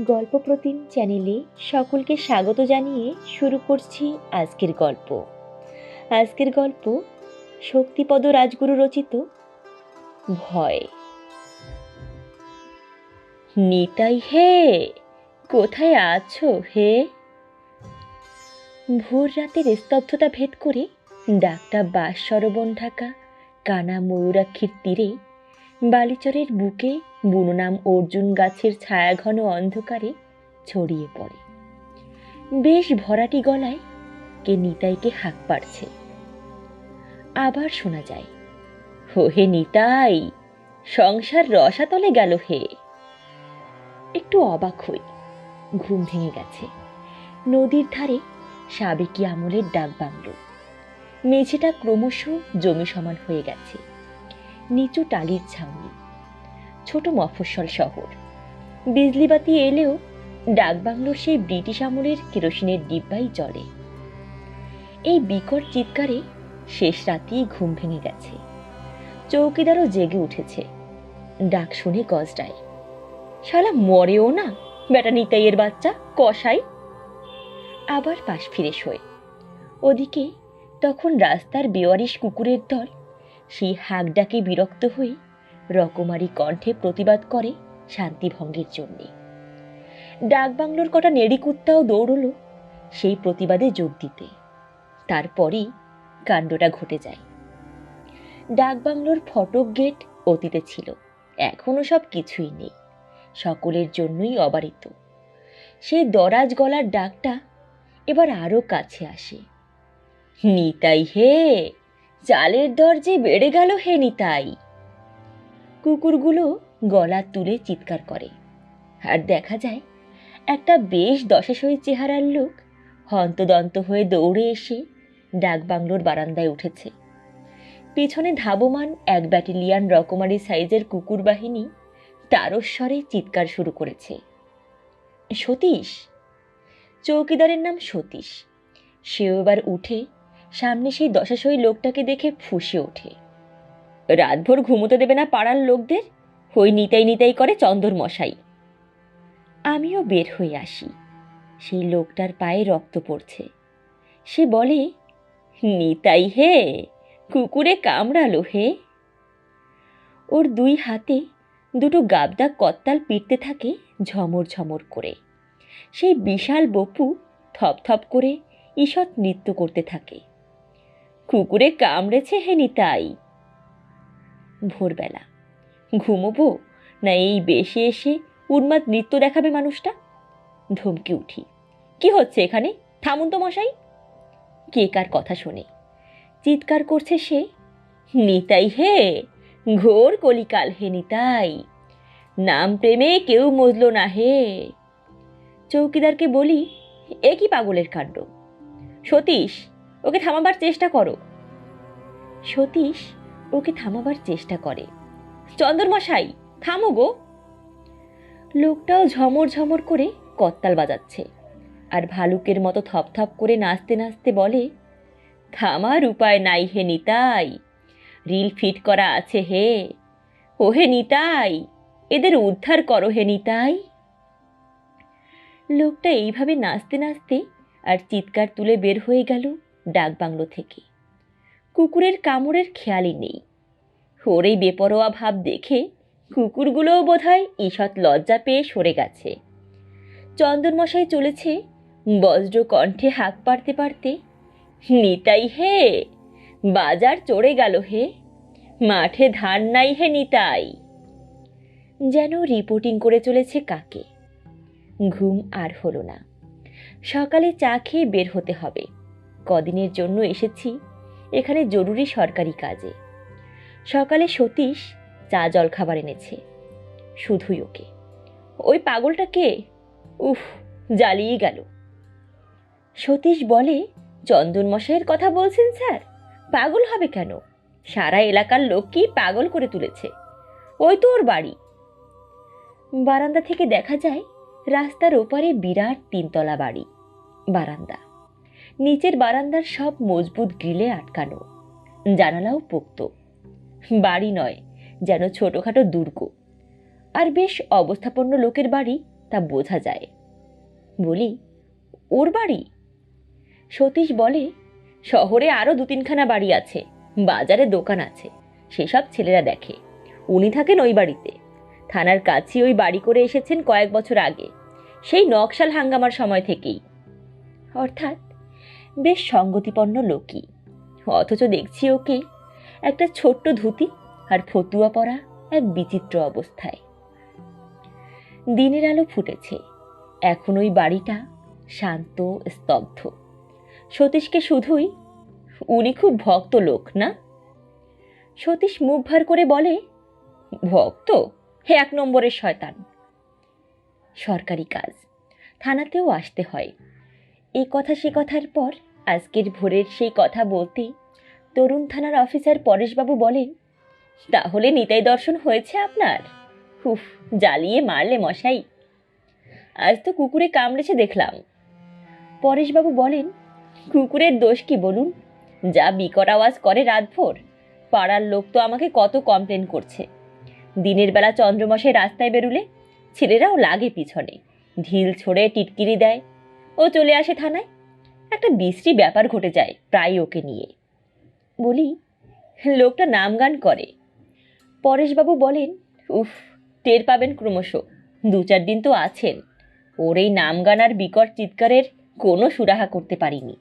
গল্প প্রতিম চ্যানেলে সকলকে স্বাগত জানিয়ে শুরু করছি আজকের গল্প। আজকের গল্প শক্তিপদ রাজগুরু রচিত ভয়। নিতাই হে, কোথায় আছো হে? ভোর রাতের স্তব্ধতা ভেদ করে ডাকটা বাস সরবন ঢাকা, কানা ময়ূরাক্ষীর তীরে, বালিচরের বুকে বুনোনাম অর্জুন গাছের ছায়াঘন অন্ধকারে ছড়িয়ে পড়ে। বেশ ভরাটি গলায় কে নিতাইকে হাঁক পারছে আবার শোনা যায় হো হে নিতাই, সংসার রসাতলে গেল হে। একটু অবাক হই, ঘুম ভেঙে গেছে। নদীর ধারে সাবেকি আমলের ডাক বাংলো। মেঝেটা ক্রমশ জমি সমান হয়ে গেছে। নিচু টালির ছাউনি। ছোট মফস্বল শহর। বিজলিবাতি এলেও ডাকবাংলোর সেই ব্রিটিশ আমলের কেরোসিনের ডিব্বাই চলে এই বিকট চিৎকারে শেষ রাতেই ঘুম ভেঙে গেছে। চৌকিদারও জেগে উঠেছে। ডাক শুনে গজরায় শালা মরেও না, বেটা নিতাইয়ের বাচ্চা কষাই আবার পাশ ফিরে শোয়। ওদিকে তখন রাস্তার বেওয়ারিশ কুকুরের দল সেই হাঁক ডাকে বিরক্ত হয়ে রকমারি কণ্ঠে প্রতিবাদ করে শান্তিভঙ্গের জন্যে। ডাকবাংলোর কটা নেড়ি কুত্তাও দৌড়ল সেই প্রতিবাদে যোগ দিতে। তারপরেই কাণ্ডটা ঘটে যায়। ডাকবাংলোর ফটক গেট অতীতে ছিল এখনও সব কিছুই নেই, সকলের জন্যই অবারিত। সেই দরাজ গলার ডাকটা এবার আরও কাছে আসে। নিতাই হে চালের দর যে বেড়ে গেল হে নিতাই। কুকুরগুলো গলা তুলে চিৎকার করে। আর দেখা যায়, একটা বেশ দশাশই চেহারার লোক হন্তদন্ত হয়ে দৌড়ে এসে ডাকবাংলোর বারান্দায় উঠেছে। পেছনে ধাবমান এক ব্যাটালিয়ান রকমারি সাইজের কুকুর বাহিনী তারস্বরে চিৎকার শুরু করেছে। সতীশ? চৌকিদারের নাম সতীশ। সেও এবার উঠে সামনে সেই দশাশই লোকটাকে দেখে ফুঁসে ওঠে। রাতভর ঘুমোতে দেবে না পাড়ার লোকদের? হই নিতাই নিতাই করে চন্দর মশাই। আমিও বের হয়ে আসি। সেই লোকটার পায়ে রক্ত পড়ছে। সে বলে, নিতাই হে, কুকুরে কামড়ালো হে? ওর দুই হাতে দুটো গাবদা কত্তাল পিটতে থাকে ঝমর ঝমর করে। সেই বিশাল বপু থপথপ করে ঈষৎ নৃত্য করতে থাকে। কুকুরে কামড়েছে হে নিতাই ভোরবেলা। ঘুমোবো? না এই বেশে এসে উন্মাদ নৃত্য দেখাবে মানুষটা? ধমকে উঠি। কি হচ্ছে এখানে? থামুন তো মশাই। কে কার কথা শোনে? চিৎকার করছে সে। নিতাই হে! ঘোর কলিকাল হে নিতাই। নাম প্রেমে কেউ মজলো না হে। চৌকিদারকে বলি, এ কি পাগলের কাণ্ড? সতীশ, ওকে থামাবার চেষ্টা করো। সতীশ? ওকে থামাবার চেষ্টা করে। চন্দরমশাই থামো গো। লোকটাও ঝমর ঝমর করে কত্তাল বাজাচ্ছে আর ভালুকের মতো থপথপ করে নাচতে নাচতে বলে, থামার উপায় নাই হে নিতাই, রিল ফিট করা আছে হে। ও হে নিতাই, এদের উদ্ধার করো হে নিতাই। লোকটা এইভাবে নাচতে নাচতে আর চিৎকার তুলে বের হয়ে গেল ডাকবাংলো থেকে। কুকুরের কামড়ের খেয়ালই নেই। ওর এই বেপরোয়া ভাব দেখে কুকুরগুলোও বোধহয় ঈষৎ লজ্জা পেয়ে সরে গেছে। চন্দনমশাই চলেছে, বজ্র কণ্ঠে হাঁক পারতে পারতে নিতাই হে, বাজার চড়ে গেল হে, মাঠে ধান নাই হে নিতাই। যেন রিপোর্টিং করে চলেছে কাকে? ঘুম আর হলো না। সকালে চা খেয়ে বের হতে হবে। কদিনের জন্য এসেছি। এখানে জরুরি সরকারি কাজে। সকালে সতীশ চা জল খাবার এনেছে, শুধুই ওকে। ওই পাগলটা কে? উফ জ্বালিয়ে গেল। সতীশ বলে, চন্দন মশাইয়ের কথা বলছেন স্যার, পাগল হবে কেন? সারা এলাকার লোক লোককেই পাগল করে তুলেছে। ওই তো ওর বাড়ি। বারান্দা থেকে দেখা যায়, রাস্তার ওপারে বিরাট তিনতলা বাড়ি, বারান্দা। নিচের বারান্দার সব মজবুত গ্রিলে আটকানো। জানালাও পোক্ত। বাড়ি নয়, যেন ছোটোখাটো দুর্গ। আর বেশ অবস্থাপন্ন লোকের বাড়ি, তা বোঝা যায়। বলি, ওর বাড়ি? সতীশ বলে, শহরে আরও দু তিনখানা বাড়ি আছে, বাজারে দোকান আছে, সেসব ছেলেরা দেখে। উনি থাকেন ওই বাড়িতে। থানার কাছে ওই বাড়ি করে এসেছেন কয়েক বছর আগে, সেই নকশাল হাঙ্গামার সময় থেকেই। অর্থাৎ বেশ সঙ্গতিপন্ন লোকই। অথচ দেখছি ওকে একটা ছোট্ট ধুতি আর ফতুয়া পরা এক বিচিত্র অবস্থায়। দিনের আলো ফুটেছে। এখন ওই বাড়িটা শান্ত, স্তব্ধ। সতীশকে শুধুই, উনি খুব ভক্ত লোক, না? সতীশ মুখ ভার করে বলে, ভক্ত? হে এক নম্বরের শয়তান! সরকারি কাজ। থানাতেও আসতে হয়। এই কথা সে কথার পর আজকের ভোরের সেই কথা বলতেই তরুণ থানার অফিসার পরেশবাবু বলেন, তাহলে নিতাই দর্শন হয়েছে আপনার? হুফ জ্বালিয়ে মারলে মশাই। আজ তো কুকুরে কামড়েছে দেখলাম। পরেশবাবু বলেন, কুকুরের দোষ কি বলুন? যা বিকট আওয়াজ করে রাতভর। পাড়ার লোক তো আমাকে কত কমপ্লেন করছে। দিনের বেলা চন্দ্রমশাই রাস্তায় বেরুলে ছেলেরাও লাগে পিছনে। ঢিল ছড়ে টিটকিরি দেয়। ও চলে আসে থানায়। একটা বিশ্রী ব্যাপার ঘটে যায় প্রায় ওকে নিয়ে। বলি, লোকটা নাম গান করে। পরেশবাবু বলেন, উফ, টের পাবেন ক্রমশ। দু চার দিন তো আছেন। ওর এই নাম গান আর বিকট চিৎকারের কোনো সুরাহা করতে পারিনি।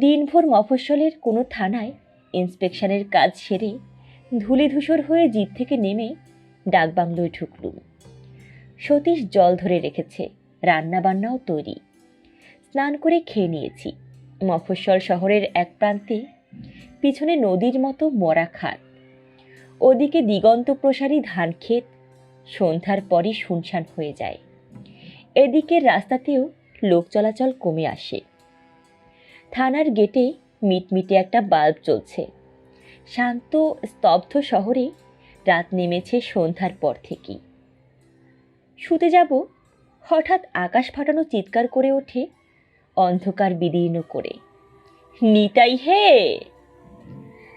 দিনভর মফস্বলের কোনো থানায় ইন্সপেকশনের কাজ সেরে ধুলি ধূসর হয়ে জিপ থেকে নেমে ডাকবাংলোয় ঢুকলুম। সতীশ জল ধরে রেখেছে। রান্নাবান্নাও তৈরি। স্নান করে খেয়ে নিয়েছি। মফস্বল শহরের এক প্রান্তে পিছনে নদীর মতো মরা খাত ওদিকে দিগন্ত প্রসারী ধান ক্ষেত, সন্ধ্যার পরই শুনশান হয়ে যায়। এদিকের রাস্তাতেও লোক চলাচল কমে আসে। থানার গেটে মিটমিটে একটা বাল্ব চলছে শান্ত, স্তব্ধ শহরে রাত নেমেছে সন্ধ্যার পর থেকেই। শুতে যাব হঠাৎ আকাশ ফাটানো চিৎকার করে ওঠে, অন্ধকার বিদীর্ণ করে। নিতাই হে!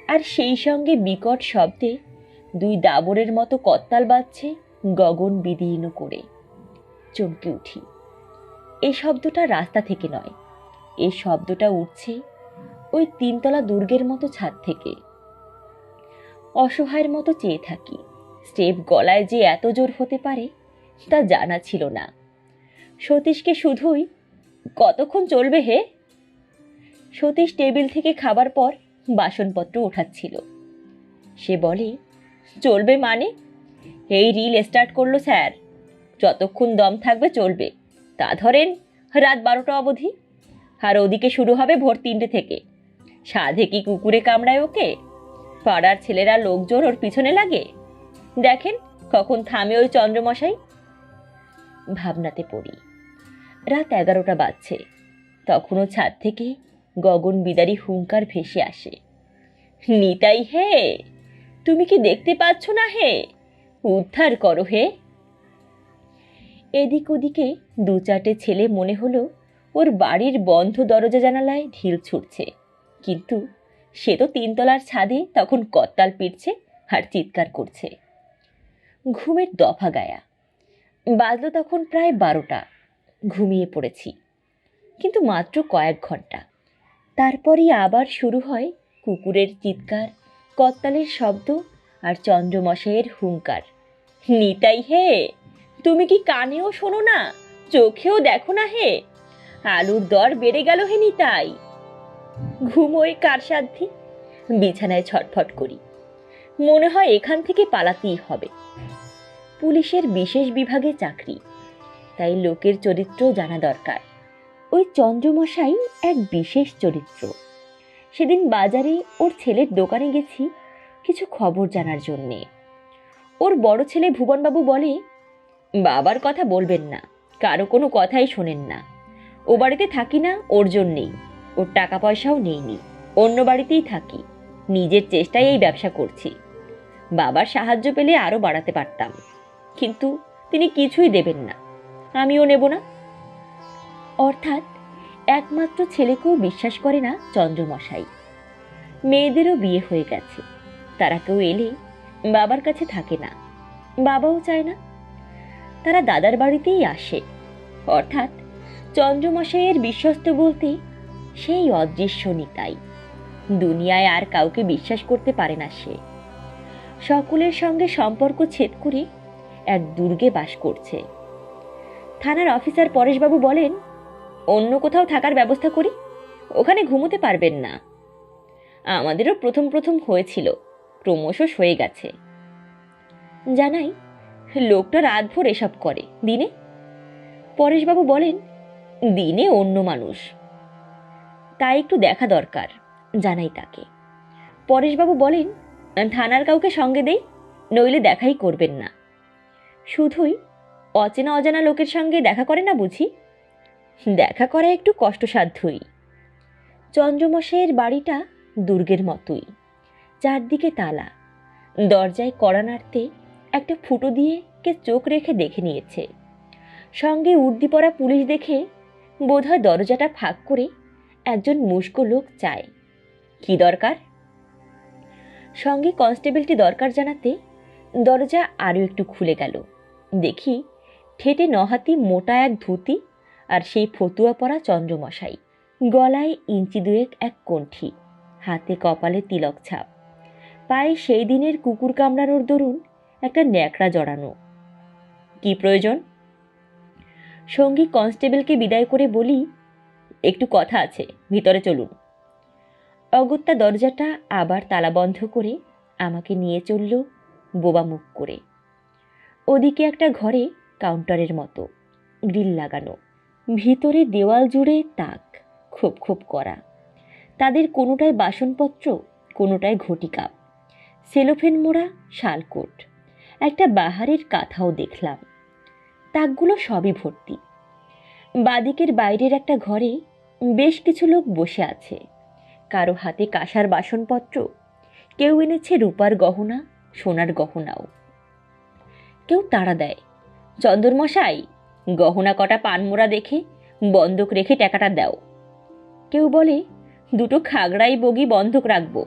আর সেই সঙ্গে বিকট শব্দে দুই দাবরের মতো কত্তাল বাজছে গগন বিদীর্ণ করে। চমকে উঠি। এই শব্দটা রাস্তা থেকে নয় এই শব্দটা উঠছে ওই তিনতলা দুর্গের মতো ছাদ থেকে। অসহায়ের মতো চেয়ে থাকি, স্টেপ গলায় যে এত জোর হতে পারে তা জানা ছিল না। সতীশকে শুধুই কতক্ষণ চলবে হে? সতীশ টেবিল থেকে খাবার পর বাসনপত্র ওঠাচ্ছিল সে বলে, চলবে মানে? এই রিল স্টার্ট করল স্যার। যতক্ষণ দম থাকবে চলবে। তা ধরেন, রাত বারোটা অবধি। আর ওদিকে শুরু হবে ভোর তিনটে থেকে। সাধে কি কুকুরে কামড়ায় ওকে? পাড়ার ছেলেরা লোকজন ওর পিছনে লাগে? দেখেন, কখন থামে ওই চন্দ্রমশাই। ভাবনাতে পড়ি। রাত এগারোটা বাজছে। তখনও ছাদ থেকে গগন বিদারি হুঙ্কার ভেসে আসে। নিতাই হে, তুমি কি দেখতে পাচ্ছ না হে? উদ্ধার করো হে। এদিক ওদিকে দু চারটে ছেলে মনে হলো ওর বাড়ির বন্ধ দরজা জানালায় ঢিল ছুটছে। কিন্তু সে তো তিনতলার ছাদে তখন কত্তাল পিটছে আর চিৎকার করছে। ঘুমের দফা গায়া। বাজলো তখন প্রায় বারোটা। ঘুমিয়ে পড়েছি। কিন্তু মাত্র কয়েক ঘণ্টা। তারপরই আবার শুরু হয় কুকুরের চিৎকার, কত্তালের শব্দ আর চন্দ্রমশাইয়ের হুঙ্কার নিতাই হে, তুমি কি কানেও শোনো না? চোখেও দেখো না হে? আলুর দর বেড়ে গেল হে নিতাই। ঘুমোয় কার সাধ্যি? বিছানায় ছটফট করি। মনে হয় এখান থেকে পালাতেই হবে। পুলিশের বিশেষ বিভাগে চাকরি। তাই লোকের চরিত্র জানা দরকার। ওই চন্দ্রমশাই এক বিশেষ চরিত্র। সেদিন বাজারে ওর ছেলের দোকানে গেছি কিছু খবর জানার জন্যে। ওর বড় ছেলে ভুবনবাবু বলে, বাবার কথা বলবেন না, কারও কোনো কথাই শোনেন না। ও বাড়িতে থাকি না, ওর জন্যেই। ওর টাকা পয়সাও নেইনি, অন্য বাড়িতেই থাকি। নিজের চেষ্টায় এই ব্যবসা করছি। বাবার সাহায্য পেলে আরও বাড়াতে পারতাম। কিন্তু তিনি কিছুই দেবেন না। আমিও নেব না। অর্থাৎ একমাত্র ছেলেকেও বিশ্বাস করে না চন্দ্রমশাই। মেয়েদেরও বিয়ে হয়ে গেছে। তারা কেউ এলে বাবার কাছে থাকে না। বাবাও চায় না। তারা দাদার বাড়িতেই আসে। অর্থাৎ চন্দ্রমশাইয়ের বিশ্বস্ত বলতে সেই অদৃশ্য নিতাই। দুনিয়ায় আর কাউকে বিশ্বাস করতে পারে না সে। সকলের সঙ্গে সম্পর্ক ছেদ করে এক দুর্গে বাস করছে। থানার অফিসার পরেশবাবু বলেন, অন্য কোথাও থাকার ব্যবস্থা করি, ওখানে ঘুমোতে পারবেন না। আমাদেরও প্রথম প্রথম হয়েছিল, ক্রমশ হয়ে গেছে। জানাই, লোকটা রাতভর এসব করে, দিনে? পরেশবাবু বলেন, দিনে অন্য মানুষ। তাই একটু দেখা দরকার, জানাই তাকে। পরেশবাবু বলেন, থানার কাউকে সঙ্গে দেই, নইলে দেখাই করবেন না। শুধুই অচেনা অজানা লোকের সঙ্গে দেখা করে না বুঝি? দেখা করা একটু কষ্টসাধ্যই। চন্দ্রমশাইয়ের বাড়িটা দুর্গের মতোই। চারদিকে তালা। দরজায় কড়া নাড়তে একটা ফুটো দিয়ে কে চোখ রেখে দেখে নিয়েছে। সঙ্গে উর্দি পরা পুলিশ দেখে বোধহয় দরজাটা ফাঁক করে একজন মুস্কো লোক চায়, কি দরকার? সঙ্গে কনস্টেবলটি দরকার জানাতে দরজা আরও একটু খুলে গেল। দেখি ঠেটে নহাতি মোটা এক ধুতি আর সেই ফতুয়া পরা চন্দ্রমশাই। গলায় ইঞ্চি দুয়েক এক কণ্ঠি, হাতে কপালে তিলক ছাপ। পায়ে সেই দিনের কুকুর কামড়ানোর দরুন একটা ন্যাকড়া জড়ানো। কি প্রয়োজন? সঙ্গী কনস্টেবলকে বিদায় করে বলি, একটু কথা আছে, ভিতরে চলুন। অগত্যা দরজাটা আবার তালা বন্ধ করে আমাকে নিয়ে চলল বোবা মুখ করে। ওদিকে একটা ঘরে কাউন্টারের মতো, গ্রিল লাগানো, ভিতরে দেওয়াল জুড়ে তাক খোপ খোপ করা। তাদের কোনোটায় বাসনপত্র, কোনোটায় ঘটি কাপ। সেলোফেন মোড়া শালকোট একটা বাহারের কাঁথাও দেখলাম। তাকগুলো সবই ভর্তি। বাদিকের বাইরের একটা ঘরে বেশ কিছু লোক বসে আছে। কারও হাতে কাঁসার বাসনপত্র, কেউ এনেছে রূপার গহনা, সোনার গহনাও। কেউ তাড়া দেয়। চন্দরমশাই, গহনা কটা পানমোড়া দেখে বন্ধক রেখে টাকাটা দাও। কেউ বলে, দুটো খাগড়াই বগি বন্ধক রাখব।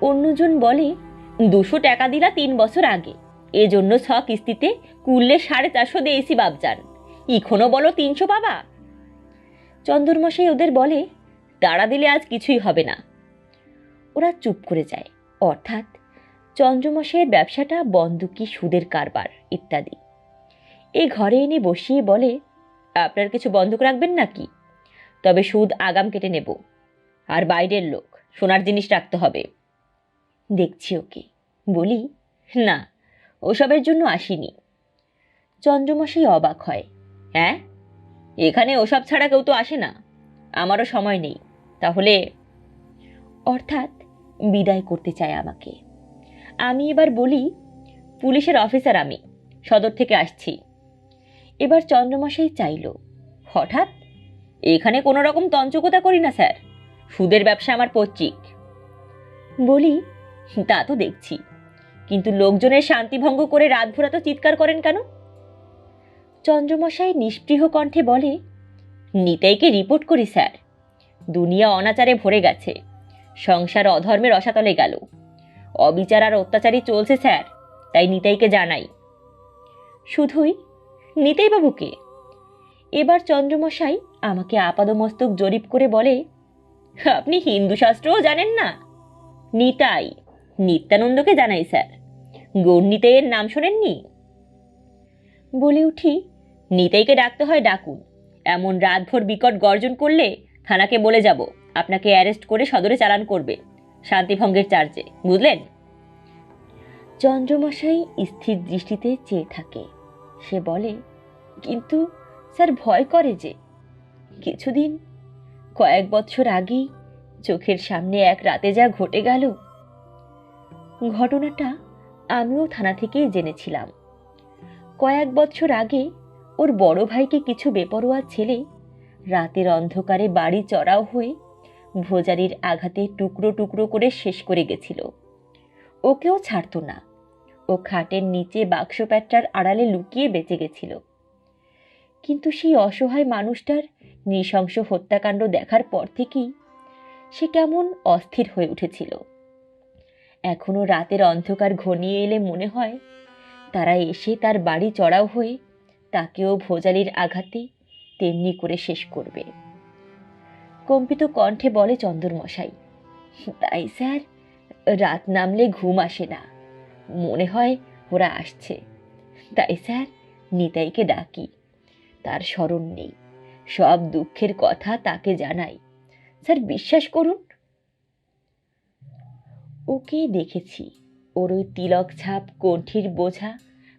অন্যজন বলে, দুশো টাকা দিলা তিন বছর আগে। এজন্য ছ কিস্তিতে কুললে সাড়ে চারশো দিয়েছি বাবজান ইখনও বলো তিনশো বাবা। চন্দরমশাই ওদের বলে তাড়া দিলে আজ কিছুই হবে না। ওরা চুপ করে যায়। অর্থাৎ চন্দ্রমশাইয়ের ব্যবসাটা বন্দুকি সুদের কারবার, ইত্যাদি। এই ঘরে এনে বসিয়ে বলে, আপনার কিছু বন্ধক রাখবেন নাকি? তবে সুদ আগাম কেটে নেব। আর বাইরের লোক, সোনার জিনিস রাখতে হবে। দেখছি ওকে। বলি, না, ওসবের জন্য আসিনি। চন্দ্রমশাই অবাক হয়। হ্যাঁ? এখানে ওসব ছাড়া কেউ তো আসে না। আমারও সময় নেই। তাহলে অর্থাৎ বিদায় করতে চায় আমাকে। আমি এবার বলি, পুলিশের অফিসার আমি। সদর থেকে আসছি। এবার চন্দ্রমশাই চাইল, হঠাৎ? এখানে কোনো রকম তঞ্চকতা করি না, স্যার। সুদের ব্যবসা আমার পৈতৃক। বলি, তা তো দেখছি। কিন্তু লোকজনের শান্তিভঙ্গ করে রাতভরা তো চিৎকার করেন কেন? চন্দ্রমশাই নিষ্পৃহ কণ্ঠে বলে, নিতাইকে রিপোর্ট করি, স্যার। দুনিয়া অনাচারে ভরে গেছে। সংসার অধর্মের রসাতলে গেল। অবিচার আর অত্যাচারই চলছে, স্যার। তাই নিতাইকে জানাই। শুধুই নিতাই বাবুকে এবার চন্দ্রমশাই আমাকে আপাদমস্তক জরিপ করে বলে, আপনি হিন্দু শাস্ত্রও জানেন না? নিতাই, নিত্যানন্দকে জানাই স্যার। গৌরনিতাইয়ের নাম শোনেননি? বলে উঠি, নিতাইকে ডাকতে হয় ডাকুন। এমন রাতভর বিকট গর্জন করলে থানাকে বলে যাব, আপনাকে অ্যারেস্ট করে সদরে চালান করবে, শান্তিভঙ্গের চার্জে, বুঝলেন? চন্দ্রমশাই স্থির দৃষ্টিতে চেয়ে থাকে। সে বলে, কিন্তু স্যার ভয় করে যে। কিছুদিন, কয়েক বছর আগেই চোখের সামনে এক রাতে যা ঘটে গেল, ঘটনাটা আমিও থানা থেকেই জেনেছিলাম। কয়েক বছর আগে ওর বড় ভাইকে কিছু বেপরোয়া ছেলে রাতের অন্ধকারে বাড়ি চড়াও হয়ে ভোজারির আঘাতে টুকরো টুকরো করে শেষ করে গেছিল। ওকেও ছাড়তো না। ও খাটের নিচে বাক্স প্যাটটার আড়ালে লুকিয়ে বেঁচে গেছিল। কিন্তু সেই অসহায় মানুষটার নৃশংস হত্যাকাণ্ড দেখার পর থেকেই সে কেমন অস্থির হয়ে উঠেছিল। এখনও রাতের অন্ধকার ঘনিয়ে এলে মনে হয় তারা এসে তার বাড়ি চড়াও হয়ে তাকেও ভোজালির আঘাতে তেমনি করে শেষ করবে। কম্পিত কণ্ঠে বলে চন্দরমশাই তাই স্যার, রাত নামলে ঘুম আসে না। মনে হয় ওরা আসছে। তাই স্যার নিতাইকে ডাকি। তার স্মরণ নেই। সব দুঃখের কথা তাকে জানাই। স্যার বিশ্বাস করুন। ওকে দেখেছি। ওর ওই তিলক ছাপ কণ্ঠির বোঝা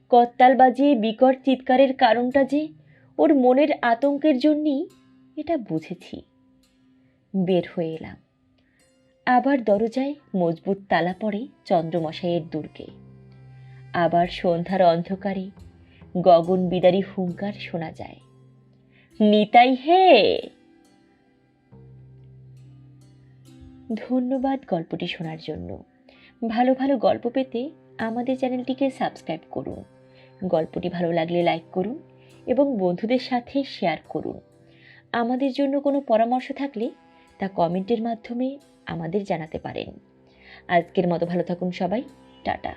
করতাল বাজিয়ে বিকট চিৎকারের কারণটা যে ওর মনের আতঙ্কের জন্যই এটা বুঝেছি। বের হয়ে এলাম। আবার দরজায় মজবুত তালা পড়ে চন্দ্রমশাইয়ের দুর্গে। আবার সন্ধ্যার অন্ধকারে গগন বিদারী হুঙ্কার শোনা যায়। নিতাই হে! ধন্যবাদ গল্পটি শোনার জন্য। ভালো ভালো গল্প পেতে আমাদের চ্যানেলটিকে সাবস্ক্রাইব করুন। গল্পটি ভালো লাগলে লাইক করুন এবং বন্ধুদের সাথে শেয়ার করুন। আমাদের জন্য কোনো পরামর্শ থাকলে তা কমেন্টের মাধ্যমে আমাদের জানাতে পারেন। আজকের মতো ভালো থাকুন সবাই। টাটা।